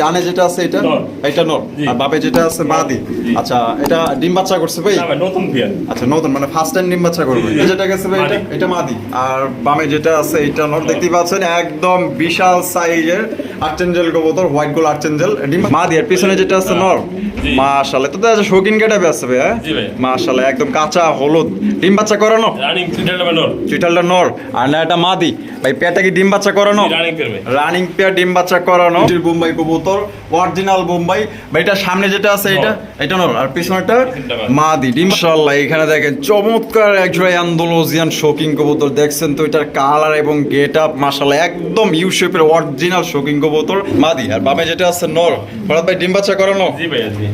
ডানে যেটা আছে এটা? নর। এটা নর। আর বাপে যেটা আছে মাদি জি। আচ্ছা এটা ডিম বাচ্চা করছে ভাই? নতুন আচ্ছা নতুন মানে ফার্স্ট টাইম ডিম বাচ্চা করবে। এই যেটা গেছে ভাই এটা মাদি। এটা মাদি। আর বামে যেটা আছে এটা নর। দেখতে পাচ্ছেন একদম বিশাল সাইজের আর্চেঞ্জেল কবুতর হোয়াইট গোল আর্চেঞ্জেল ডিম মাদি আর পিছনে যেটা আছে নর। মাশাআল্লাহ। তো দেখা শৌখিন কেটে আছে ভাই হ্যাঁ? মাশাআল্লাহ একদম কাঁচা হলুদ। ডিম বাচ্চা করানো? রানিং নর। আর না এটা মাদি। ভাই পেটটা কি ডিম বাচ্চা করানো? রানিং পেয়ার ডিম বাচ্চা করানো। বোম্বাই কবুতর অরিজিনাল বোম্বাই। বা এটা সামনে যেটা আছে এটা এটা নর। আর পিছনেটা মাদি। ডিম এখানে দেখেন চমৎকার একজোড়া আন্দোলজিয়ান শোকিং কবুতর। দেখছেন তো এটার কালার এবং গেট আপ মাশাআল্লাহ একদম ইউ শেপের অরিজিনাল শোকিং কবুতর। মাদি আর বামে যেটা আছে নর। ভরত ভাই ডিম বাচ্চা করানো?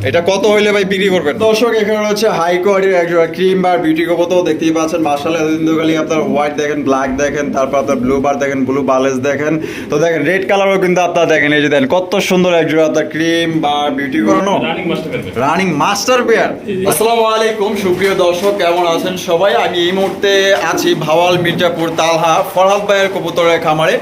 এটা কত হইলে ভাই বিক্রি করবেন? দর্শক এখানে রয়েছে হাই কোয়ালিটির একজোড়া ক্রিম বার বিউটি কবুতর। দেখতেই পাচ্ছেন মার্শাল খালি আপনার হোয়াইট দেখেন ব্ল্যাক দেখেন তারপর আপনার ব্লু বার দেখেন ব্লু বালেজ দেখেন। তো দেখেন রেড কালারও কিন্তু আপনার দেখেন এই যে দেখেন কত সুন্দর এক জোড়া ক্রিম বা বিউটি করানো রানিং মাস্টার পেয়ার আসসালামু আলাইকুম সুপ্রিয় দর্শক কেমন আছেন সবাই? আমি এই মুহূর্তে আছি ভাওয়াল মির্জাপুর তালহা ফরহাদ ভাইয়ের কবুতরের খামারে।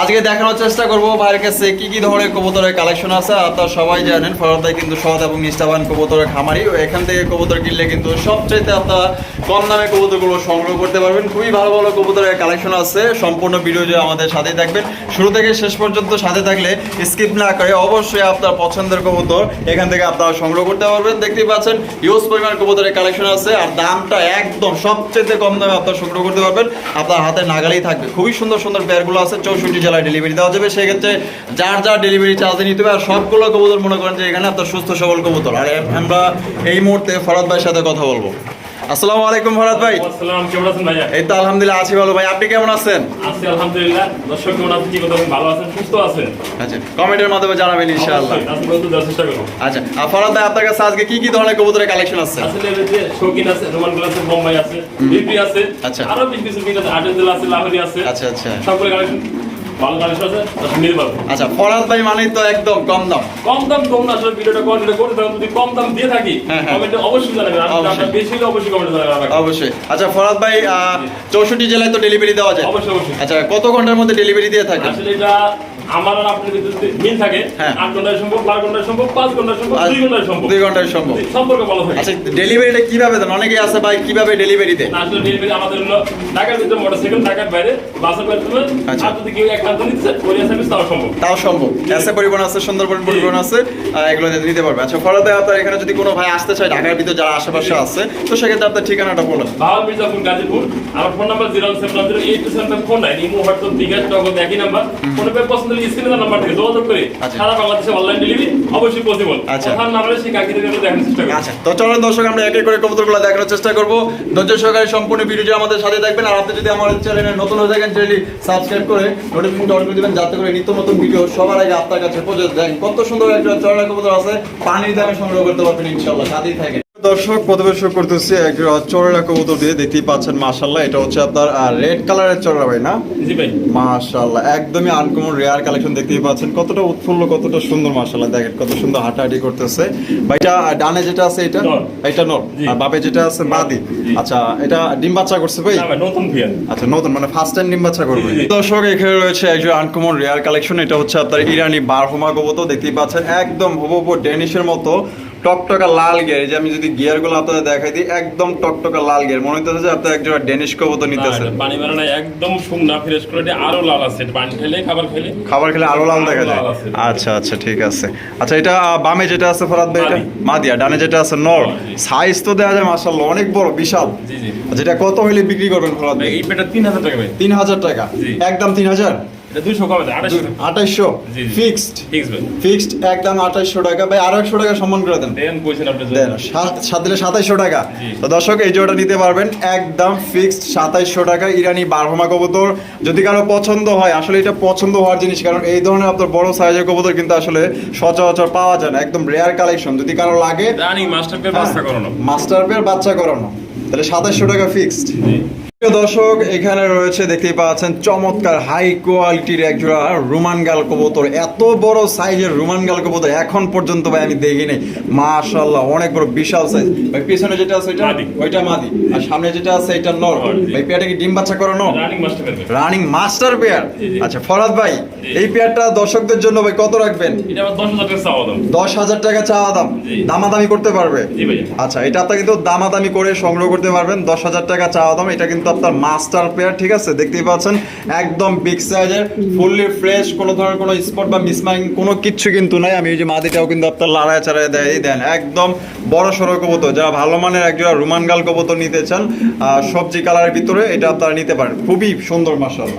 আজকে দেখানোর চেষ্টা করব ভাইয়ের কাছে কি কি ধরনের কবুতরের কালেকশন আছে আপনারা সবাই জানেন ফরহাদ কিন্তু সৎ এবং নিষ্ঠাবান কবুতরের খামারি। এখান থেকে কবুতর কিনলে কিন্তু সবচাইতে আপনারা কম দামে কবুতরগুলো সংগ্রহ করতে পারবেন। খুবই ভালো ভালো কবুতরের কালেকশন আছে, সম্পূর্ণ ভিডিও যে আমাদের সাথে থাকবেন। শুরু থেকে শেষ পর্যন্ত সাথে থাকলে স্কিপ না করে অবশ্যই আপনার পছন্দের কবুতর এখান থেকে আপনারা সংগ্রহ করতে পারবেন। দেখতেই পাচ্ছেন ইউজ পরিমাণ কবুতরের কালেকশন আছে, আর দামটা একদম সবচেয়ে কম দামে আপনারা সংগ্রহ করতে পারবেন। আপনার হাতে নাগালেই থাকবে। খুবই সুন্দর সুন্দর পেয়ারগুলো আছে, চৌষট্টি জেলায় ডেলিভারি দেওয়া যাবে সেক্ষেত্রে যার যার ডেলিভারি চার্জ নিতে হবে আর সবগুলো কবুতর মনে করেন যে এখানে আপনার সুস্থ সবল কবুতর। আর আমরা এই মুহূর্তে ফরাদ ভাইয়ের সাথে কথা বলব। আসসালামু আলাইকুম ফরাদ ভাই। আসসালাম কেমন আছেন ভাইয়া? এই তো আলহামদুলিল্লাহ আছি ভালো ভাই। আপনি কেমন আছেন? আছি আলহামদুলিল্লাহ। দর্শক কেমন আছেন? কি কথা ভালো আছেন? সুস্থ আছেন? আচ্ছা কমেন্টের মাধ্যমে জানাবেন ইনশাআল্লাহ। আচ্ছা আর ফরাদ ভাই আপনার কাছে আজকে কি কি ধরনের কবুতরের কালেকশন আছে? আসলে এই যে শৌখিন আছে রোমানগুলো আছে বোম্বাই আছে বিপি আছে আচ্ছা। আরও বেশ কিছু আছে আছে লাহোরি আছে আচ্ছা আচ্ছা। সবগুলো কালেকশন ভালো কালেকশন আছে দর্শক নিতে পারব আচ্ছা ফরাদ ভাই মানেই তো একদম কম দাম। কম দাম কম না আসলে ভিডিওটা কন্টিনিউ করতে থাকুন যদি কম দাম দিয়ে থাকি হ্যাঁ, হ্যাঁ। কমেন্টে অবশ্যই জানাবেন। বেশি হলে অবশ্যই কমেন্টে জানাবেন অবশ্যই। আচ্ছা ফরাদ ভাই চৌষট্টি জেলায় তো ডেলিভারি দেওয়া যায়। অবশ্যই অবশ্যই। আচ্ছা কত ঘণ্টার মধ্যে ডেলিভারি দিয়ে থাকে আসলে এটা আমার আর আপনার যদি মিল থাকে হ্যাঁ। আট ঘন্টায় সম্ভব বারো ঘন্টায় সম্ভব পাঁচ ঘন্টায় সম্ভব দুই ঘন্টায় সম্ভব। দুই ঘন্টায় সম্ভব। সম্পর্ক থাকে। আচ্ছা ডেলিভারিটা কীভাবে দেন? অনেকেই আছে ভাই কীভাবে ডেলিভারি দেন আসলে ডেলিভারি আমাদের হলো ঢাকার ভিতরে মোটরসাইকেল ঢাকার বাইরে তুমি আচ্ছা। আর যদি কেউ কোরিয়া সার্ভিস তাও সম্ভব। তাও সম্ভব। এসে পরিবহন আছে সুন্দরবন পরিবহন আছে এগুলো নিতে পারবে। আচ্ছা আপনার এখানে যদি কোনো ভাই আসতে চায় ঢাকার ভিতরে যারা আশেপাশে আছে তো সেক্ষেত্রে আপনার ঠিকানাটা বলুন। বাহাল মির্জাপুর গাজীপুর আমার phone number zero seven zero eight seven four nine imo WhatsApp bKash Nagad একই নাম্বার ফোন পছন্দ হলে স্ক্রিনে নাম্বার থেকে যোগাযোগ করে আচ্ছা। সারা বাংলাদেশে অনলাইন ডেলিভারি অবশ্যই পসিবল আচ্ছা। কথার না সেই কাকিদের দেখানোর চেষ্টা করি আচ্ছা। তো চলেন দর্শক আমরা এক এক করে কবুতরগুলো দেখানোর চেষ্টা করব। ধৈর্য সহকারে সম্পূর্ণ ভিডিওটি আমাদের সাথে দেখবেন আর আপনি যদি আমাদের চ্যানেলে নতুন হয়ে থাকেন চ্যানেলটি সাবস্ক্রাইব করে নোটিফিকেশন অন করে দিবেন যাতে করে নিত্য নতুন ভিডিও সবার আগে আপনার কাছে পৌঁছে কত সুন্দর একটা চড়া কবুতর আছে। পানির দামে সংগ্রহ করতে পারবেন ইনশাল্লাহ সাথেই থাকেন। দর্শক পরিবেশন করতেছি একটা চড়া কবুতর দিয়ে দেখতেই পাচ্ছেন মাশাল্লাহ এটা হচ্ছে আপনার রেড কালারের চড়া ভাই না? জি ভাই। মাশাআল্লাহ একদমই আনকমন রেয়ার কালেকশন দেখতেই পাচ্ছেন। কতটা উৎফুল্ল কতটা সুন্দর মাশাআল্লাহ দেখেন কত সুন্দর হাঁটাহাঁটি করতেছে। ভাই এটা ডানে যেটা আছে এটা? এটা নর আর বাপে যেটা আছে জি। আচ্ছা এটা ডিম বাচ্চা করছে ভাই? নতুন আচ্ছা নতুন মানে ফার্স্ট টাইম ডিম বাচ্চা করবে। দর্শক এখানে রয়েছে একজন আনকমন রেয়ার কালেকশন এটা হচ্ছে আপনার ইরানি বারহুমা কবুতর দেখতেই পাচ্ছেন একদম হুবহু ডেনিশের মতো। টকটকা লাল গিয়ার যে আমি যদি গিয়ারগুলো আপনাদের দেখাই দিই একদম টকটকা লাল গিয়ার। মনে হইতেছে যে আপনারা একজোড়া ডেনিশ কবুতর নিতেছেন। পানি মারা বেরোনা একদম শুকনা ফ্রেশ কোয়ালিটি আরও লাল আছে। পানি খেলে খাবার খেলে। খাবার খেলে আরও লাল দেখা যায়। আচ্ছা আচ্ছা ঠিক আছে। আচ্ছা এটা বামে যেটা আছে ফরাদ ভাই এটা মাদিয়া ডানে যেটা আছে নর। সাইজ তো দেয়া যায় মাশাআল্লাহ অনেক বড় বিশাল। জি জি। আচ্ছা, যেটা কত হইলে বিক্রি করবেন ফরাদ ভাই? এটা 3000 টাকা ভাই। 3000 টাকা। একদম 3000 আঠাইশো ফিক্সড? ফিক্সড একদম আঠাইশো টাকা। ভাই আরও একশো টাকা দিলে সাতাইশশো টাকা। দর্শক এই জোটা নিতে পারবেন। একদম ফিক্সড সাতাইশশো টাকা ইরানি বারহমা কবুতর। যদি কারও পছন্দ হয় আসলে এটা পছন্দ হওয়ার জিনিস কারণ এই ধরনের আপনার বড় সাইজের কবুতর কিন্তু আসলে সচরাচর পাওয়া যায় না। একদম রেয়ার কালেকশন যদি কারও লাগে মাস্টার হ্যাঁ, বাচ্চা করানো। তাহলে সাতাশশো টাকা ফিক্সড দর্শক এখানে রয়েছে দেখতেই পাচ্ছেন চমৎকার হাই কোয়ালিটির একজোড়া রোমান গাল কবুতর। এত বড় সাইজের রোমান গাল কবুতর এখন পর্যন্ত ভাই আমি দেখিনি। মাশাআল্লাহ অনেক বড় বিশাল সাইজ ভাই পিছনে যেটা আছে ওইটা? মাদি। ওইটা মাদি। আর সামনে যেটা আছে এটা নর। ভাই পেয়ারটা কি ডিম বাচ্চা করানো? রানিং মাস্টার করবে রানিং মাস্টার পেয়ার। আচ্ছা ফরাদ ভাই এই পেয়ারটা দর্শকদের জন্য ভাই কত রাখবেন? দশ হাজার টাকা চাওয়া দাম। দামাদামি করতে পারবে? আচ্ছা এটা আপনার কিন্তু দামাদামি করে সংগ্রহ করতে পারবেন। দশ হাজার টাকা চাওয়া দাম এটা কিন্তু আপনার মাস্টার পেয়ার ঠিক আছে? দেখতেই পাচ্ছেন, একদম বিগ সাইজের ফুললি ফ্রেশ কোনো ধরনের কোনো স্পট বা মিসমাইং কোনো কিচ্ছু কিন্তু নাই। আমি এই যে মাদিটাও কিন্তু আপনার লাড়ায় চাড়ায় দেয় দেন, একদম বড় সড়ো কবুতর। যারা ভালো মানের একজোড়া রোমান গাল কবুতর নিতে চান সবজি কালারের ভিতরে এটা আপনারা নিতে পারেন। খুবই সুন্দর মাসাল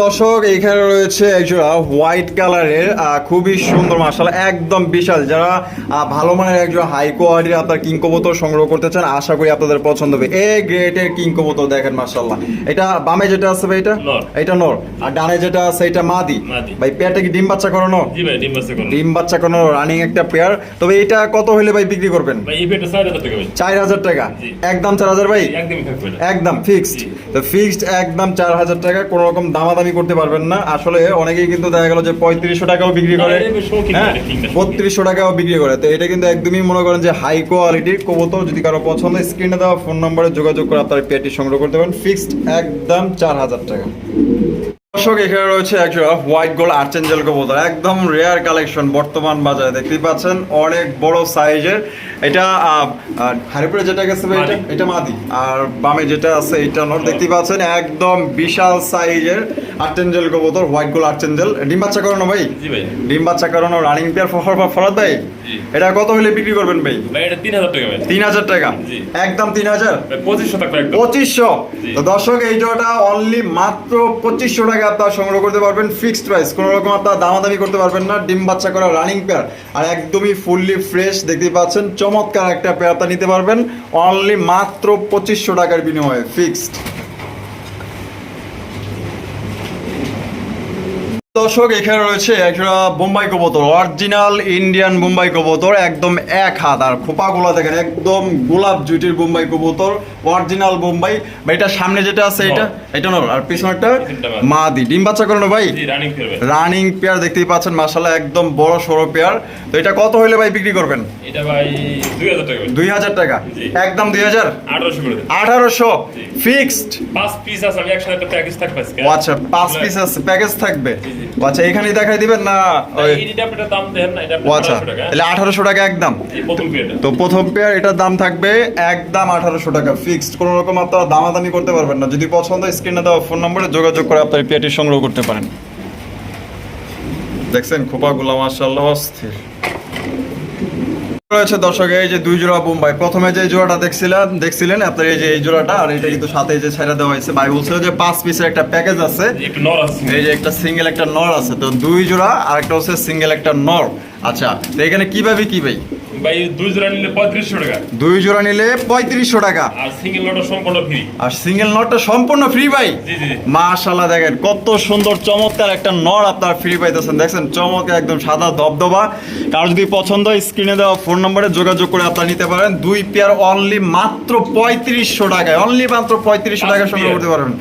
দর্শক এখানে রয়েছে একজোড়া হোয়াইট কালারের খুবই সুন্দর মার্শাল একদম বিশাল। যারা ভালো মানের একজোড়া হাই কোয়ালিটির আপনার কিং কবুতর সংগ্রহ করতে চান আশা করি আপনাদের পছন্দ হবে। এ গ্রেটের কিং কবুতর দেখেন মার্শাল্লাহ। এটা বামে যেটা আছে ভাই এটা? এটা নর। আর ডানে যেটা আছে এটা মাদি। ভাই পেয়ারটা কি ডিম বাচ্চা করানো? ডিম বাচ্চা করুন। রানিং একটা পেয়ার তবে এটা কত হলে ভাই বিক্রি করবেন? চার হাজার টাকা। একদম চার হাজার ভাই? একদম ফিক্সড তো ফিক্সড একদম চার হাজার টাকা কোনো রকম দামাদামি করতে পারবেন না। আসলে অনেকেই কিন্তু দেখা গেল যে পঁয়ত্রিশশো টাকাও বিক্রি করে। হ্যাঁ বত্রিশশো টাকাও বিক্রি করে। তো এটা কিন্তু একদমই মনে করেন যে হাই কোয়ালিটির কবুতর। যদি কারও পছন্দ স্ক্রিনে দেওয়া ফোন নম্বরে যোগাযোগ করে আপনার পেটি সংগ্রহ করতে পারেন। ফিক্সড একদম চার হাজার টাকা। দর্শক এখানে রয়েছে একজোড়া হোয়াইট গোল্ড আর্চেঞ্জেল কবুতর একদম রেয়ার কালেকশন বর্তমান বাজারে দেখতেই পাচ্ছেন অনেক বড় সাইজের এটা হারিপুরে যেটা গেছে এটা মাদি। এটা মাদি। আর বামে যেটা আছে এটা নর দেখতেই পাচ্ছেন একদম বিশাল সাইজের আর্চেঞ্জেল কবুতর হোয়াইট গোল্ড আর্চেঞ্জেল ডিম বাচ্চা করানো ভাই? ভাই। ডিম বাচ্চা করানো রানিং পেয়ার ফরাদ ভাই। এটা কত হলে বিক্রি করবেন ভাই? ভাই এটা তিন হাজার টাকা ভাই। তিন হাজার টাকা? জি। একদম তিন হাজার? পঁচিশশো টাকা একদম। তো দর্শক এই জোড়াটা অনলি মাত্র পঁচিশশো টাকা আপনারা সংগ্রহ করতে পারবেন ফিক্সড প্রাইস কোনো রকম আপনারা দামাদামি করতে পারবেন না ডিম বাচ্চা করা রানিং পেয়ার আর একদমই ফুললি ফ্রেশ দেখতে পাচ্ছেন চমৎকার একটা পেয়ার আপনারা নিতে পারবেন। অনলি মাত্র পঁচিশশো টাকার বিনিময়ে ফিক্সড দর্শক এখানে রয়েছে একটা বোম্বাই কবুতর অরিজিনাল ইন্ডিয়ান বোম্বাই কবুতর একদম এক হাত। আর খোপাগুলো দেখেন একদম গোলাপ জুটির বোম্বাই কবুতর অরিজিনাল বোম্বাই। ভাই এটা সামনে যেটা আছে এটা? এটা নর আর পিছনেরটা মাদি। ডিম বাচ্চা করানো ভাই। রানিং পেয়ার দেখতেই পাচ্ছেন মাসাল্লাহ একদম বড় সড়ো পেয়ার তো এটা কত হইলে ভাই বিক্রি করবেন? এটা ভাই দুই হাজার টাকা। একদম দুই হাজার? আঠারোশো। ফিক্সড পাঁচ পিস আছে আচ্ছা পাঁচ পিস আছে প্যাকেজ থাকবে। আচ্ছা এখানেই দেখাই দিবেন না? আচ্ছা তাহলে আঠারোশো টাকা একদম। তো প্রথম পেয়ার এটার দাম থাকবে একদম আঠারোশো টাকা ফিক্সড কোনো রকম আপনারা দামাদামি করতে পারবেন না। যদি পছন্দ স্ক্রিনে দেওয়া ফোন নম্বরে যোগাযোগ করে আপনার পেয়ারটি সংগ্রহ করতে পারেন। দেখছেন খোপাগুলো মার্শাল্লাহ অস্থির। রয়েছে দর্শক এই যে দুই জোড়া বোম্বাই। প্রথমে যে জোড়াটা দেখছিলেন দেখছিলেন আপনার এই যে এই জোড়াটা আর এটা কিন্তু সাথে যে ছেড়ে দেওয়া হয়েছে। ভাই বলছিল যে পাঁচ পিসের একটা প্যাকেজ আছে। আছে। এই যে একটা সিঙ্গেল একটা নর আছে। তো দুই জোড়া আর একটা হচ্ছে সিঙ্গেল একটা নর। আচ্ছা তো এখানে কীভাবে কি ভাই? ভাই দুই জোড়া নিলে পঁয়ত্রিশশো টাকা। দুই জোড়া নিলে পঁয়ত্রিশশো টাকা। আর সিঙ্গেল লটার সম্পূর্ণ ফ্রি আর সিঙ্গেল নটটা সম্পূর্ণ ফ্রি ভাই। জি জি মাশাল্লাহ দেখেন কত সুন্দর চমৎকার একটা নর আপনার ফ্রি পাইতেছেন। দেখছেন চমৎকার একদম সাদা দবদবা কারও যদি পছন্দ হয় স্ক্রিনে দেওয়া ফোন নম্বরে যোগাযোগ করে আপনারা নিতে পারেন। দুই পেয়ার অনলি মাত্র পঁয়ত্রিশশো টাকায়। অনলি মাত্র পঁয়ত্রিশশো টাকা সংগ্রহ করতে পারবেন।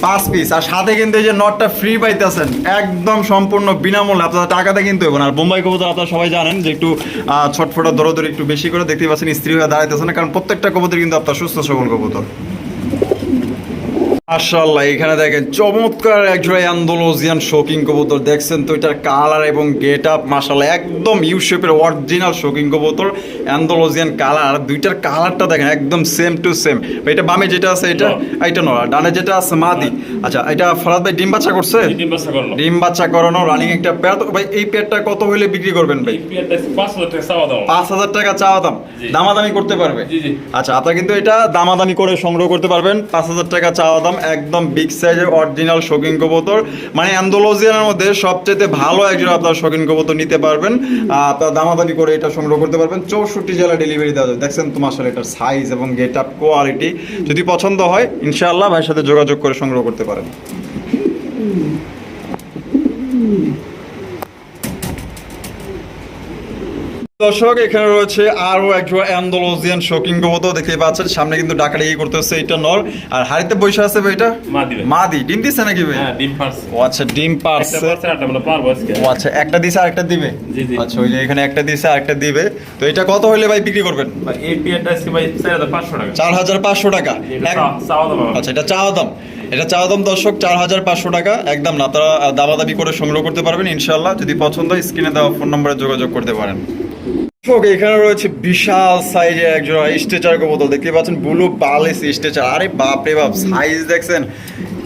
পাঁচ- পিস আর সাথে কিন্তু এই যে নটটা ফ্রি পাইতেছেন একদম সম্পূর্ণ বিনামূল্যে। আপনারা টাকাতে কিন্তু আর বোম্বাই কবুতর আপনারা সবাই জানেন যে একটু ছটফটা দরদর একটু বেশি করে দেখতে পাচ্ছেন স্ত্রী হয়ে দাঁড়াইতেছে না কারণ প্রত্যেকটা কবুতর কিন্তু আপনার সুস্থ সবল কবুতর। মাশাআল্লাহ এখানে দেখেন চমৎকার একজোড়া অ্যান্ডোলোজিয়ান শোকিং কবুতর দেখছেন তো এটার কালার এবং গেট আপ মাশাআল্লাহ একদম ইউ শেপের অরিজিনাল শোকিং কবুতর অ্যান্ডোলোজিয়ান কালার দুইটার কালারটা দেখেন একদম সেম টু সেম এটা বামে যেটা আছে এটা এটা নয় ডানে যেটা আছে মাদি। আচ্ছা এটা ফরাদ ভাই ডিম বাচ্চা করছে? তিন বাচ্চা করল। ডিম বাচ্চা করানো রানিং একটা পেয়ার। তো ভাই এই পেয়ারটা কত হইলে বিক্রি করবেন ভাই? পাঁচ হাজার টাকা চাওয়া দাম। দামাদামি করতে পারবে? জি, জি। আচ্ছা আপনারা কিন্তু এটা দামাদামি করে সংগ্রহ করতে পারবেন। পাঁচ হাজার টাকা চাওয়া দাম একদম বিগ সাইজের অরিজিনাল শৌখিন কবুতর। মানে অ্যান্ডোলজিয়ানের মধ্যে সবচেয়ে ভালো একজন আপনার শৌখিন কবুতর নিতে পারবেন। আপনারা দামাদামি করে এটা সংগ্রহ করতে পারবেন। চৌষট্টি জেলা ডেলিভারি দেওয়া যায় দেখছেন তোমার আসলে এটার সাইজ এবং গেট আপ কোয়ালিটি যদি পছন্দ হয় ইনশাআল্লাহ ভাইয়ের সাথে যোগাযোগ করে সংগ্রহ করতে পারেন দর্শক এখানে রয়েছে আরও একজন অ্যান্ডোলজিয়ান শোকিং কবুতর দেখতে পাচ্ছেন। সামনে কিন্তু ডাকাডি করতেছে এটা নর। আর হাড়িতে বসে আছে ভাই এটা? মাদি ভাই। ডিম দিছে নাকি ভাই? হ্যাঁ ডিম পারছে। ও আচ্ছা ডিম পারছে। ও আচ্ছা একটা দিছে আরেকটা দিবে? জি, জি। আচ্ছা ওই যে এখানে একটা দিছে আরেকটা দিবে। তো এটা কত হইলে ভাই বিক্রি করবেন? ভাই, এই পিয়ারটা আজকে ভাই চার হাজার পাঁচশো টাকা। হাজার পাঁচশো টাকা। চা- দাম আচ্ছা এটা চাওয়া দাম। এটা চাওয়া দাম দর্শক চার হাজার পাঁচশো টাকা। একদম না তারা দামাদামি করে সংগ্রহ করতে পারবেন ইনশাল্লাহ যদি পছন্দ হয় স্ক্রিনে দেওয়া ফোন নম্বরে যোগাযোগ করতে পারেন। দর্শক, এখানে রয়েছে বিশাল সাইজের একজোড়া স্ট্রেচার কবুতর। দেখতে পাচ্ছেন ব্লু বালিশ স্টেচার আরে বাপ রে বাপ সাইজ দেখছেন?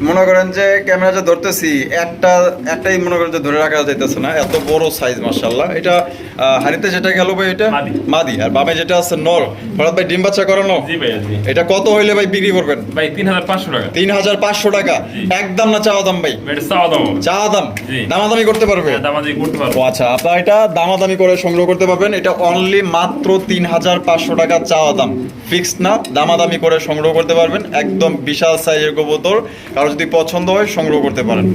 মনে করেন যে ক্যামেরা যে ধরতেছি একটা একটাই মনে করেন যে ধরে রাখা যাইতেছে না এত বড় সাইজ মার্শাল্লাহ এটা হাড়িতে যেটা গেল ভাই এটা মাদি। আর বামে যেটা আছে নর। ফরাদ ভাই ডিম বাচ্চা করানো? এটা কত হইলে ভাই বিক্রি করবেন? ভাই তিন হাজার পাঁচশো টাকা। তিন হাজার পাঁচশো টাকা। একদম না চাওয়া দাম ভাই? চাওয়া দাম। চাওয়া দাম? দামাদামি করতে পারবে? হ্যাঁ, দামাদামি করতে পারব। ও আচ্ছা আপনার এটা দামাদামি করে সংগ্রহ করতে পারবেন। এটা অনলি মাত্র তিন হাজার পাঁচশো টাকা চাওয়া দাম। ফিক্সড না দামাদামি করে সংগ্রহ করতে পারবেন। একদম বিশাল সাইজের কবুতর। কারও যদি পছন্দ হয় সংগ্রহ করতে পারেন।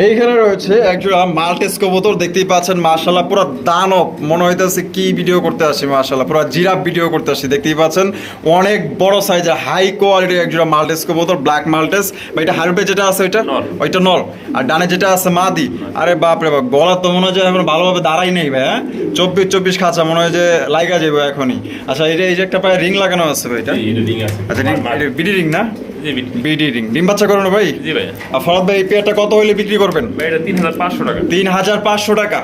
এইখানে রয়েছে একজোড়া মাল্টেস কবুতর দেখতেই পাচ্ছেন মাশাল্লাহ পুরো দানব। মনে হইতেছে কি ভিডিও করতে আসি মাশাল্লাহ পুরো জিরাফ ভিডিও করতে আসি দেখতেই পাচ্ছেন। অনেক বড় সাইজের হাই কোয়ালিটির একজোড়া মাল্টেস কবুতর ব্ল্যাক মাল্টেস বা এটা হারুপে যেটা আছে ওইটা? ওইটা নর আর ডানে যেটা আছে মাদি। আরে বাপ রে বাপ গলা তো মনে হয় যে এখন ভালোভাবে দাঁড়াই নেই ভাই হ্যাঁ? চব্বিশ চব্বিশ খাঁচা মনে হয় যে লাইগা যাবে এখনই। আচ্ছা যে এই যে একটা পায়ে রিং লাগানো আছে ভাই এটা? এটা ring আছে। আচ্ছা বিডি রিং না? জি, বিট। BD ring. ডিম বাচ্চা করানো ভাই? জি ভাই। আর ফরাদ ভাই এই পেয়ারটা কত হইলে বিক্রি করবেন? এটা তিন হাজার পাঁচশো টাকা। তিন হাজার পাঁচশো টাকা।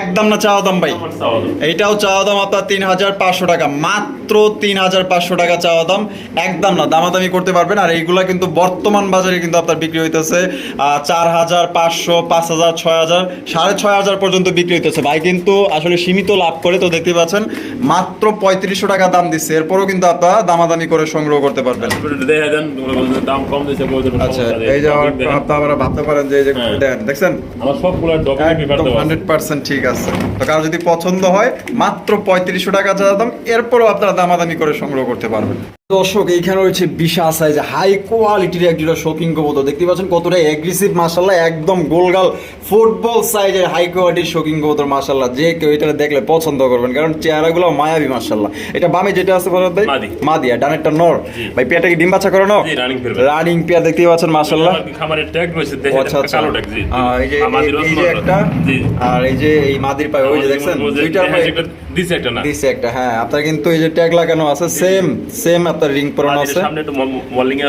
একদম না চাওয়া দাম ভাই? আমার চাওয়া দাম। এইটাও চাওয়া দাম আপনার তিন হাজার পাঁচশো টাকা। মাত্র তিন হাজার পাঁচশো টাকা চাওয়া দাম। একদম না দামাদামি করতে পারবেন। আর এইগুলা কিন্তু বর্তমান বাজারে কিন্তু আপনার বিক্রি হইতেছে চার হাজার পাঁচশো পাঁচ হাজার ছয় হাজার সাড়ে ছয় হাজার পর্যন্ত বিক্রি হইতেছে। ভাই কিন্তু আসলে সীমিত লাভ করে তো দেখতে পাচ্ছেন মাত্র পঁয়ত্রিশশো টাকা দাম দিচ্ছে। এরপরও কিন্তু আপনারা দামাদামি করে সংগ্রহ করতে পারবেন। দাম কম দিয়েছে, আচ্ছা এই যে আমার দেখেন। ভাবতে পারেন যে এই যে হ্যাঁ। দেখছেন? আমার সবগুলো একদম হান্ড্রেড পার্সেন্ট ঠিক আছে। তো কারও যদি পছন্দ হয় মাত্র পঁয়ত্রিশশো টাকা দাম এরপরও আপনারা দামাদামি করে সংগ্রহ করতে পারবেন। দর্শক এইখানে রয়েছে বিশাল সাইজ হাই কোয়ালিটির একজোড়া শৌখিন কবুতর। দেখতে পাচ্ছেন কতটা এগ্রেসিভ মাসাল্লাহ একদম গোলগাল ফুটবল সাইজের হাই কোয়ালিটির শৌখিন কবুতর মাসাল্লাহ যে কেউ এটা দেখলে পছন্দ করবেন কারণ চেহারাগুলো মায়াবী মাসাল্লাহ এটা বামে যেটা আছে ফরহাদ ভাই? মাদি। মাদি আর ডানেরটা নর। ভাই পেয়ারটা কি ডিম বাচ্চা running পেয়ার। রানিং পেয়ার দেখতে পাচ্ছেন মাসাল্লাহ খামারের tag রয়েছে, দেখেন, আচ্ছা আচ্ছা। কালো tag, জি। এই যে একটা আর এই যে এই মাদির পায়ে ওই যে দেখছেন আমাদের দিছে একটা না। দিছে একটা হ্যাঁ। আপনার কিন্তু এই যে ট্যাগ লাগানো আছে সেম সেম আপনার রিং পরানো আছে। সামনে একটু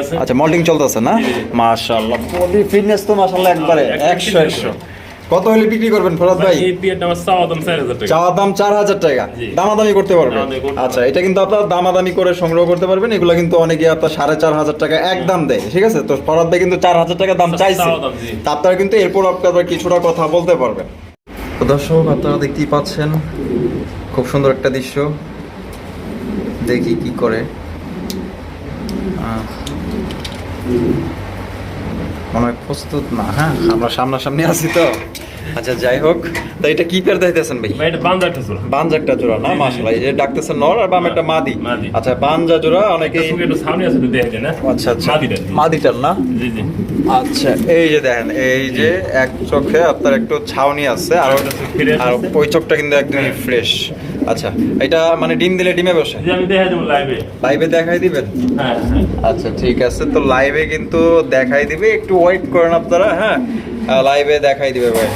আছে। আচ্ছা চলতেছে না। মাশাআল্লাহ বডি ফিটনেস তো মাশাআল্লাহ একবারে 100 100 কত হলে বিক্রি করবেন ফরাদ ভাই চাওয়া দাম চার হাজার টাকা। দামাদামি করতে পারবেন। আচ্ছা এটা কিন্তু আপনার দামাদামি করে সংগ্রহ করতে পারবেন। এগুলো কিন্তু অনেকে আপনার সাড়ে চার হাজার টাকা একদম দেয় ঠিক আছে? তো ফরাদ ভাই কিন্তু চার হাজার টাকা দাম চাইছে। আপনারা কিন্তু এরপর আপনারা কিছুটা কথা বলতে পারবেন। দর্শক আপনারা দেখতেই পাচ্ছেন খুব সুন্দর একটা দৃশ্য। দেখি কি করে। মনে হয় প্রস্তুত না হ্যাঁ? আমরা সামনাসামনি আছি তো। আচ্ছা যাই হোক। তো এটা কি পেয়ার দিতেছেন ভাই? এটা বান্দা একটা জোড়া। বানজা জোড়া না মাশাআল্লাহ এই যে ডাকতেছেন নর আর বাম একটা মাদি। মাদি। আচ্ছা বানজা জোড়া অনেকে একটু সামনে আছে, একটু দেখে হ্যাঁ? আচ্ছা আচ্ছা। মাদিটা। মাদিটার না? জি, জি। আচ্ছা এই যে দেখেন এই যে এক চোখে আপনার একটু ছাউনি আছে আর আর ওই চোখটা কিন্তু একদমই ফ্রেশ। আচ্ছা এটা মানে ডিম দিলে ডিমে বসে? জি, আমি দেখাই দেবো live লাইভে দেখাই দিবেন? হ্যাঁ, হ্যাঁ। আচ্ছা ঠিক আছে তো লাইভে কিন্তু দেখাই দিবে। একটু ওয়েট করেন আপনারা হ্যাঁ? লাইভে দেখাই দিবে ভাই।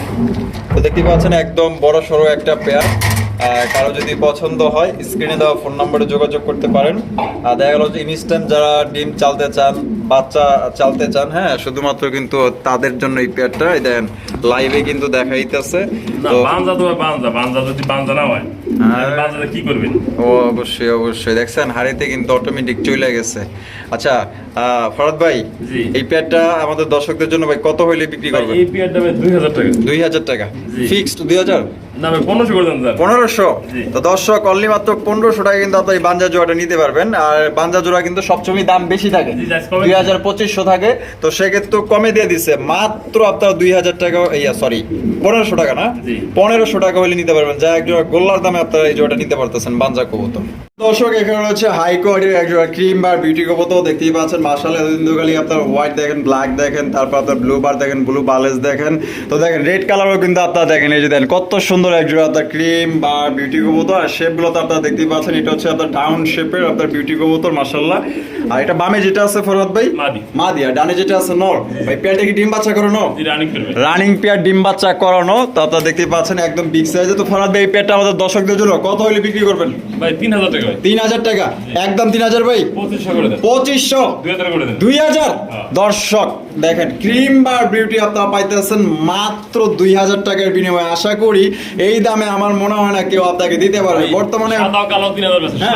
তো দেখতে পাচ্ছেন একদম বড় সড়ো একটা পেয়ার কারও যদি পছন্দ হয় স্ক্রিনে দেওয়া ফোন নম্বরে যোগাযোগ করতে পারেন আর দেখা গেল যে ইনস্ট্যান্ট যারা ডিম চালতে চান বাচ্চা চালতে চান হ্যাঁ শুধুমাত্র কিন্তু তাদের জন্য এই পেয়ারটা দেখেন লাইভে কিন্তু দেখাইতেছে তো বান্দা তো বান্দা। বান্দা যদি বান্দা না হয়, হ্যাঁ। তাহলে বান্দাটা কি করবেন? ও অবশ্যই অবশ্যই দেখছেন হাড়িতে কিন্তু অটোমেটিক চলে গেছে আচ্ছা ফরাদ ভাই। এই আমাদের দর্শকদের জন্য ভাই কত হইলে বিক্রি করবেন এই পেয়ারটা ভাই 2000 টাকা। দুই হাজার টাকা। ফিক্সড দুই হাজার না ভাই, 1500 করে দেন, স্যার। পনেরোশো? তো দর্শক অনলি মাত্র পনেরোশো টাকা কিন্তু আপনার বাঞ্জা জোড়াটা নিতে পারবেন। আর বাঞ্জা জোড়া কিন্তু সবসময় দাম বেশি থাকে। দুই হাজার পঁচিশশো থাকে। তো সেক্ষেত্রে কমে দিয়ে দিচ্ছে মাত্র আপনার দুই হাজার টাকা ইয়া সরি পনেরোশো টাকা না? পনেরোশো টাকা হলে নিতে পারবেন। যা একজন গোল্লার দামে আপনারা এই জোড়াটা নিতে পারতেছেন বাঞ্জা কবুতর। দর্শক এখানে হচ্ছে হাই কোয়ালিটির একজোড়া ক্রিম বার বিউটি কবুতর দেখতেই পাচ্ছেন। মার্শাল এতদিন আপনার হোয়াইট দেখেন ব্ল্যাক দেখেন তারপর আপনার ব্লু বার দেখেন ব্লু বালেস দেখেন। তো দেখেন রেড কালারও কিন্তু আপনারা দেখেন এই যে দেখেন কত সুন্দর একজোড়া আপনার ক্রিম বা বিউটি কবুতর। আর শেপগুলো তো আপনারা দেখতেই পাচ্ছেন এটা হচ্ছে আপনার ডাউন শেপের আপনার বিউটি কবুতর মার্শাল্লাহ। আর এটা বামে যেটা আছে ফরহাদ ভাই? মাদি। মাদি আর ডানে যেটা আছে নর। ভাই পেয়ারটা কি ডিম বাচ্চা করে নর রানিং পেয়ার ডিম বাচ্চা করানো তো আপনারা দেখতেই পাচ্ছেন একদম বিগ সাইজে তো ফরহাদ ভাই এই পেয়ারটা আমাদের দর্শকদের জন্য কত হলে বিক্রি করবেন? ভাই তিন হাজার টাকা। তিন হাজার টাকা। একদম তিন হাজার ভাই। পঁচিশশো দুই হাজার হ্যাঁ। দর্শক দেখেন ক্রিম বিউটি আপনারা পাইতেছেন মাত্র দুই হাজার টাকার বিনিময়ে। আশা করি এই দামে আমার মনে হয় না কেউ আপনাকে দিতে পারবে। বর্তমানে হ্যাঁ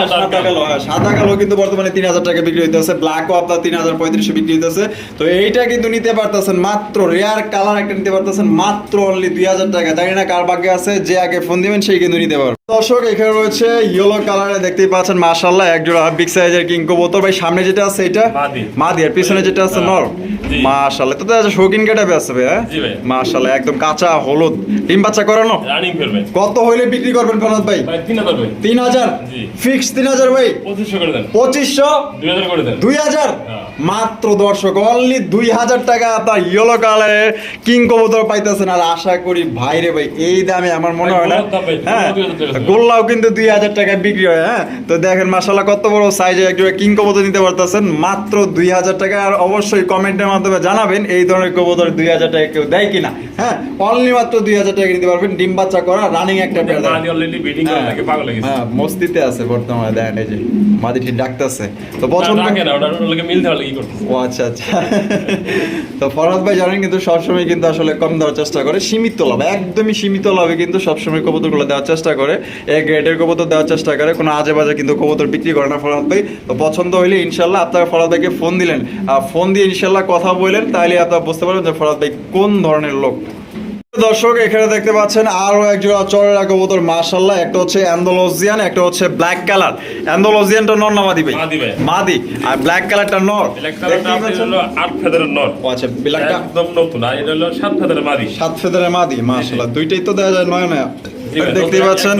সাদা কালো হ্যাঁ, সাদা কালো কিন্তু বর্তমানে তিন হাজার টাকা বিক্রি হইতেছে। ব্ল্যাকও আপনার তিন হাজার পঁয়ত্রিশশো বিক্রি হইতেছে। তো এইটা কিন্তু নিতে পারতেছেন মাত্র রেয়ার কালার একটা নিতে পারতেছেন মাত্র অনলি দুই হাজার টাকা। জানি না কার ভাগ্যে আছে যে আগে ফোন দিবেন সেই কিন্তু নিতে পারবে। দর্শক এখানে রয়েছে ইয়েলো কালারে দেখতেই পাচ্ছেন মাশাল্লাহ এক জোড়া বিগ সাইজের কিং কবুতর। ভাই সামনে যেটা আছে এটা? মাদি। আর পিছনে যেটা আছে নর? জি। মাশাল্লাহ তো আছে শৌখিন কেটাবে আছে ভাই হ্যাঁ। মাশাল্লাহ একদম কাঁচা হলুদ। ডিম বাচ্চা করানো? রানিং করবে কত হইলে বিক্রি করবেন ফরাদ ভাই? ভাই তিন হাজার। ফিক্স তিন হাজার? ভাই? পঁচিশশো করে দেন। পঁচিশশো? দুই হাজার হ্যাঁ। মাত্র দর্শক অনলি দুই হাজার টাকা আপনার ইয়েলো কালারের কিং কবুতর পাইতেছেন। আর আশা করি ভাই রে ভাই এই দামে আমার মনে হয় না। হ্যাঁ। গোল্লাও 2000 টাকা। গোল্লাও কিন্তু দুই হাজার টাকায় বিক্রি হয় হ্যাঁ? তো দেখেন মাসাল্লাহ কত বড় সাইজে একজন কিং কবুতর নিতে পারতেছেন। মাত্র দুই হাজার টাকা আর অবশ্যই কমেন্টের মাধ্যমে জানাবেন এই ধরনের কবুতর দুই হাজার টাকা কেউ দেয় কিনা। হ্যাঁ? অনলি মাত্র দুই হাজার টাকা নিতে পারবেন। ডিম বাচ্চা করা রানিং একটা পাগল লেগেছে হ্যাঁ মস্তিতে আছে বর্তমানে দেখেন এই যে মাদিটি ডাকতেছে। তো পছন্দ করতেছে? ও আচ্ছা আচ্ছা। তো ফরহাদ ভাই জানেন কিন্তু সবসময় কিন্তু আসলে কম দেওয়ার চেষ্টা করে। সীমিত লাভ একদমই সীমিত লাভে কিন্তু সবসময় কবুতরগুলো দেওয়ার চেষ্টা করে। এক গ্রেডের কবুতর দেওয়ার চেষ্টা করে। কোনো আজে বাজে কিন্তু কবুতর বিক্রি করে না ফরহাদ ভাই তো পছন্দ হইলে ইনশাল্লাহ আপনারা ফরহাদ ভাইকে ফোন দিলেন। আর ফোন দিয়ে ইনশাল্লাহ কথা বললেন তাহলে আপনারা বুঝতে পারবেন যে ফরহাদ ভাই কোন ধরনের লোক। দর্শক এখানে দেখতে পাচ্ছেন আরও এক জোড়া চরেরা কবুতর মাশাল্লাহ একটা হচ্ছে অ্যান্ডোলজিয়ান একটা হচ্ছে ব্ল্যাক কালার। অ্যান্ডোলজিয়ানটা নর না মাদি ভাই? মাদি আর ব্ল্যাক কালারটা নর? ব্ল্যাক কালারটা হলো আট ফেদারের নর। ও আচ্ছা ব্ল্যাকটা একদম নতুন। আর এটা হলো সাত ফেদারের মাদি। সাত ফেদারে মাদি মাশাল্লাহ দুইটাই তো দেওয়া যায় নয় নয়। নতুন, পাচ্ছেন?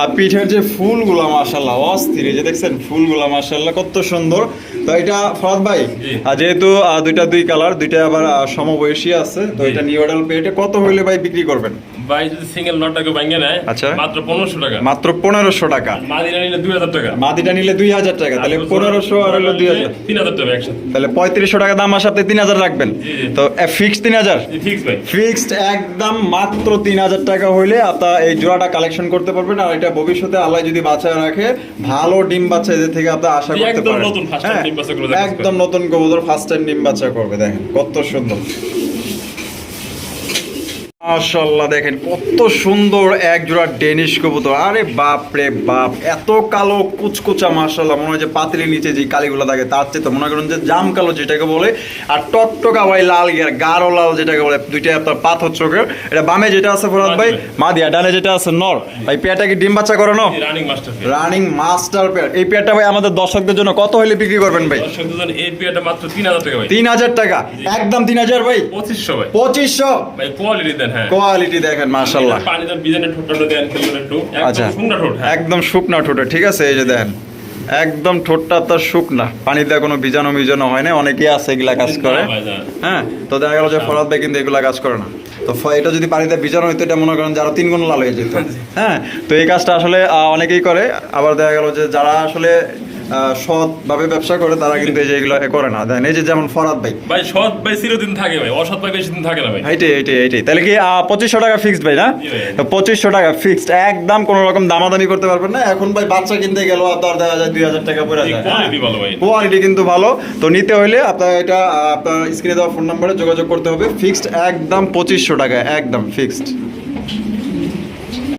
আর পিঠের যে ফুলগুলো মাসাল্লাহ অস্থির। যে দেখছেন ফুলগুলো মাশাল্লাহ কত সুন্দর। তো এটা ফরাদ ভাই আর যেহেতু দুইটা দুই কালার দুইটা আবার সমবয়সী আছে তো। এটা নিউ অর্ডার পেটে কত হইলে ভাই বিক্রি করবেন? ভাই যদি সিঙ্গেল নটটাকে ভাঙে নেয় আচ্ছা। মাত্র টাকা। মাত্র নিলে মাদিটা নিলে টাকা তাহলে আর হলো টাকা একসাথে। তাহলে দাম রাখবেন। তো ফিক্স ভাই। ফিক্সড একদম মাত্র তিন হাজার টাকা হইলে আপনার এই জোড়াটা কালেকশন করতে পারবেন আর এটা ভবিষ্যতে আল্লাহ যদি বাচ্চায় রাখে ভালো ডিম বাচ্চা এদের থেকে আপনি আশা করতে একদম পারেন। নতুন, হ্যাঁ, ডিম বাচ্চা একদম নতুন কবুতর ফার্স্ট টাইম ডিম বাচ্চা করবে দেখেন কত সুন্দর। মাশাল্লাহ দেখেন কত সুন্দর এক জোড়া ডেনিশ কবুতর। আরে বাপ রে বাপ এত কালো কুচকুচা মাশাল্লাহ মনে হয় যে পাতিলের নিচে যে কালিগুলো থাকে তার চেয়ে তো মনে করেন যে জাম কালো যেটাকে বলে আর টকটকা ভাই লাল গিয়ার গাঢ় লাল যেটাকে বলে দুইটা আপনার পাথর চোখের। এটা বামে যেটা আছে ফরাদ ভাই মাদিয়া ডানে যেটা আছে নর। ভাই পেয়ারটা কি ডিম বাচ্চা করানো? Running master running master pair. এই পেয়ারটা ভাই আমাদের দর্শকদের জন্য কত হলে বিক্রি করবেন ভাই? এই পিয়াটা মাত্র তিন হাজার টাকা ভাই। তিন হাজার টাকা। একদম তিন হাজার ভাই। পঁচিশশো ভাই। পঁচিশশো। ভাই কোয়ালিটি দেন কোয়ালিটি দেখেন মাশাল্লাহ পানি দেন বিজানের ঠোঁটটা দেন একটু আচ্ছা। ঠোঁট হ্যাঁ। একদম শুকনা ঠোঁটে ঠিক আছে এই যে দেন একদম ঠোঁটটা আপনার শুকনা। পানিতে কোনো বীজাণু বীজাণু হয় না অনেকেই আছে এগুলা কাজ করে। হ্যাঁ তো দেখা গেল যে ফরাদ ভাই কিন্তু এগুলা কাজ করে না। তো এটা যদি পানিতে বীজাণু হইতো এটা মনে করেন যে আরও তিন গুণ লাল হয়ে যেত। হ্যাঁ। তো এই কাজটা আসলে অনেকেই করে। আবার দেখা গেল যে যারা আসলে সৎভাবে ব্যবসা করে তারা কিন্তু এই যে এগুলো করে না। দেন এই যে যেমন ফরাদ ভাই। ভাই সৎ ভাই চিরদিন থাকে ভাই অসৎ ভাই বেশি দিন থাকে না ভাই। এইটাই এইটাই এইটাই। তাহলে কি পঁচিশশো টাকা ফিক্সড ভাই না? পঁচিশশো টাকা ফিক্সড একদম কোনো রকম দামাদামি করতে পারবেন না। এখন ভাই বাচ্চা কিনতে গেল আপনার দেখা যায় দুই হাজার টাকা পড়ে যায়। কোয়ালিটি কিন্তু ভালো। তো নিতে হইলে আপনার এটা আপনার স্ক্রিনে দেওয়া ফোন নাম্বারে যোগাযোগ করতে হবে। ফিক্সড একদম পঁচিশশো টাকা একদম ফিক্সড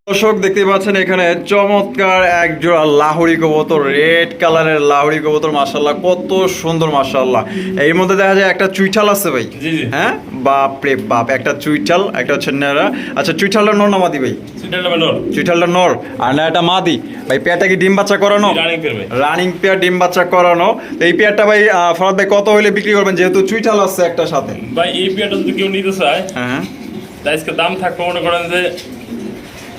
দর্শক দেখতে পাচ্ছেন এখানে চমৎকার এক জোড়া লাহুরি কবুতর রেড কালারের লাহুরি কবুতর মাশাল্লাহ কত সুন্দর মাশাল্লাহ এর মধ্যে দেখা যায় একটা চুইঠাল আছে ভাই। হ্যাঁ? বাপ রে বাপ একটা চুইঠাল একটা হচ্ছে নেড়া। আচ্ছা চুইঠালটা নর না মাদি ভাই? চুইঠালটা নর। আর না একটা মাদি। ভাই পেয়ারটা কি ডিম বাচ্চা করানো? রানিং পেয়ার ডিম বাচ্চা করানো। এই পেয়ারটা ভাই ফরাদ ভাই কত হইলে বিক্রি করবেন? যেহেতু চুইঠাল আছে একটা সাথে। ভাই এই পিয়াটা যদি কেউ নিতে চায় হ্যাঁ। দাম থাকবে মনে করেন যে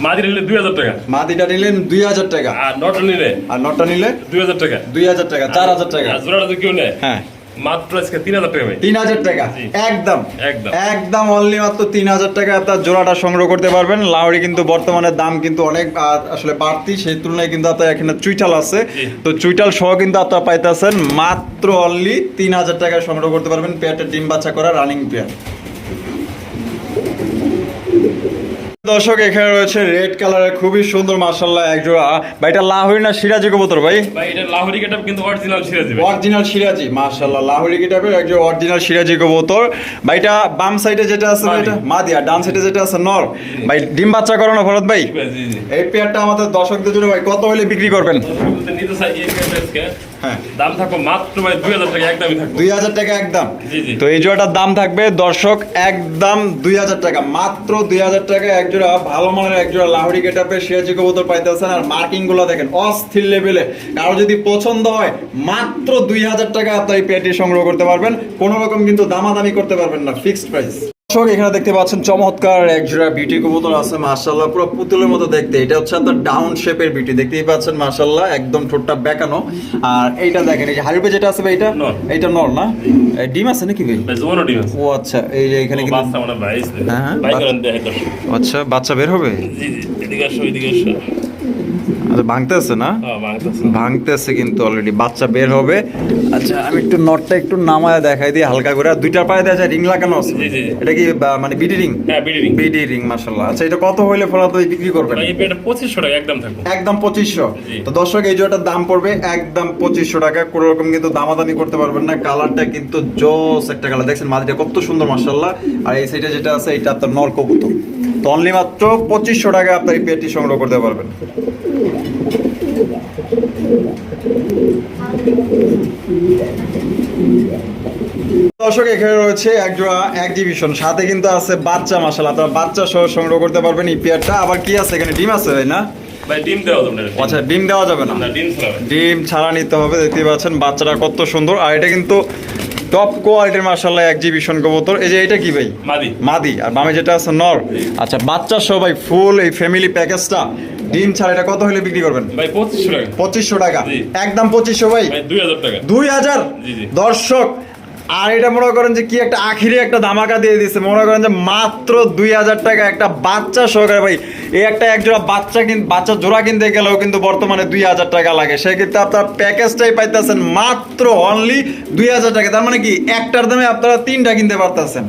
মাদি নিলে দুই হাজার টাকা। মাদিটা নিলেন দুই হাজার টাকা। আর নিলে? আর নটটা নিলে দুই হাজার টাকা। দুই হাজার টাকা চার হাজার টাকা। জোড়াটা যদি কেউ নেয়? হ্যাঁ। মাত্র আজকে তিন হাজার টাকা তিন হাজার টাকা। একদম। একদম। একদম অনলি মাত্র তিন হাজার টাকা আপনার জোড়াটা সংগ্রহ করতে পারবেন। লাউরি কিন্তু বর্তমানে দাম কিন্তু অনেক আসলে বাড়তি সেই তুলনায় কিন্তু আপনার এখানে চুইটাল আছে। তো চুইটাল সহ কিন্তু আপনার পাইতেছেন মাত্র অনলি তিন হাজার টাকায় সংগ্রহ করতে পারবেন। পেয়ারটা ডিম বাচ্চা করা রানিং পেয়ার। দর্শক এখানে রয়েছে রেড কালারের খুবই সুন্দর মার্শাল্লাহ এক জোড়া ভাই এটা লাহোরি না সিরাজি কবুতর ভাই? ভাই এটা লাহোরি গেটআপ কিন্তু অরিজিনাল সিরাজি ভাই। অরিজিনাল সিরাজি মাশাআল্লাহ লাহোরি কিতাবের একজন অরিজিনাল সিরাজি কবুতর। ভাইটা বাম সাইডে যেটা আছে মাদি। এটা মাদিয়া ডান সাইডে যেটা আছে নর। ভাই ডিম বাচ্চা করানো ভরত ভাই। জি ভাই, জি জি। এই পেয়ারটা আমাদের দর্শকদের জন্য ভাই কত হলে বিক্রি করবেন? নিতে চাই এই হ্যাঁ। দাম থাকব মাত্র ভাই দুই হাজার টাকা একদমই থাকব। দুই হাজার টাকা একদম। তো এই জোড়াটার দাম থাকবে দর্শক একদম দুই হাজার টাকা মাত্র দুই হাজার টাকা এক জোড়া ভালো মানের এক জোড়া লাহোরি গেটাপের সিরাজি কবুতর পাইতেছেন। আর মার্কিংগুলো দেখেন, অস্থির লেভেলে। কারও যদি পছন্দ হয়, মাত্র দুই হাজার টাকা আপনার এই পেয়ারটি সংগ্রহ করতে পারবেন। কোনো রকম কিন্তু দামাদামি করতে পারবেন না ফিক্সড প্রাইস দর্শক এখানে দেখতে পাচ্ছেন চমৎকার এক জোড়া বিউটি কবুতর আছে মাশাআল্লাহ পুরো পুতুলের মতো দেখতে। এটা হচ্ছে আপনার ডাউন শেপের বিউটি দেখতেই পাচ্ছেন মাশাআল্লাহ একদম ঠোঁটটা বেঁকানো। আর এইটা দেখেন এই যে হারিপে যেটা আছে ভাই এটা। এইটা নর না? ডিম আছে নাকি ভাই? ভাই ডিম আছে। ও আচ্ছা এই যে এখানে কিন্তু বাচ্চা মানে ভাই হ্যাঁ, হ্যাঁ, আচ্ছা বাচ্চা বের হবে? জি জি এদিকে আসো এদিকে আসো। আচ্ছা ভাঙতে আছে না? হ্যাঁ ভাঙতেছে। কিন্তু অলরেডি বাচ্চা বের হবে। আচ্ছা আমি একটু নটটা একটু নামায় দেখাই দিই হালকা করে। আর দুইটার পায়ে দেখা রিং লাগানো আছে। এটা কি মানে বিডি রিং বিডি রিং আচ্ছা এটা কত হইলে বিক্রি করবেন? ভাই এই পেটা পঁচিশশো টাকা একদম থাকব। একদম পঁচিশশো। তো দর্শক এই জোড়াটার দাম পড়বে একদম পঁচিশশো টাকা। কোনো রকম কিন্তু দামাদামি করতে পারবেন না। কালারটা কিন্তু জোস একটা কালার। দেখছেন মাদিটা কত সুন্দর মার্শাল্লাহ আর এই সাইডে যেটা আছে এটা আপনার নর কবুতর। তো অনলি মাত্র পঁচিশশো টাকা আপনার এই পেটি সংগ্রহ করতে পারবেন। দর্শক এখানে রয়েছে এক জোড়া এক্সিবিশন সাথে কিন্তু আছে বাচ্চা মাসাল আপনারা বাচ্চা সহ সংগ্রহ করতে পারবেন এই পেয়ারটা আবার কি আছে? এখানে ডিম আছে ভাই না? ডিম দেওয়া যাবে না আচ্ছা ডিম দেওয়া যাবে না? ডিম ছাড়া নিতে হবে দেখতে পাচ্ছেন। বাচ্চাটা কত সুন্দর। আর এটা কিন্তু টপ কোয়ালিটির মার্শাল্লাহ এক্সিবিশন কবুতর। এই যে এটা কি ভাই? মাদি। মাদি। আর বামে যেটা আছে নর। আচ্ছা বাচ্চা ফুল এই ফ্যামিলি প্যাকেজটা ডিম ছাড়া এটা কত হলে বিক্রি করবেন? ভাই টাকা। একদম পঁচিশশো ভাই। দুই হাজার টাকা। দর্শক আর এটা মনে করেন যে কি একটা আখিরি একটা ধামাকা দিয়ে দিচ্ছে মনে করেন যে মাত্র দুই হাজার টাকা একটা বাচ্চা সহকারে ভাই, এই একটা এক জোড়া বাচ্চা কিন বাচ্চা জোড়া কিনতে গেলেও কিন্তু বর্তমানে দুই হাজার টাকা লাগে। সেক্ষেত্রে আপনার প্যাকেজটাই পাইতেছেন মাত্র অনলি দুই হাজার টাকা। তার মানে কি, একটার দামে আপনারা তিনটা কিনতে পারতেছেন।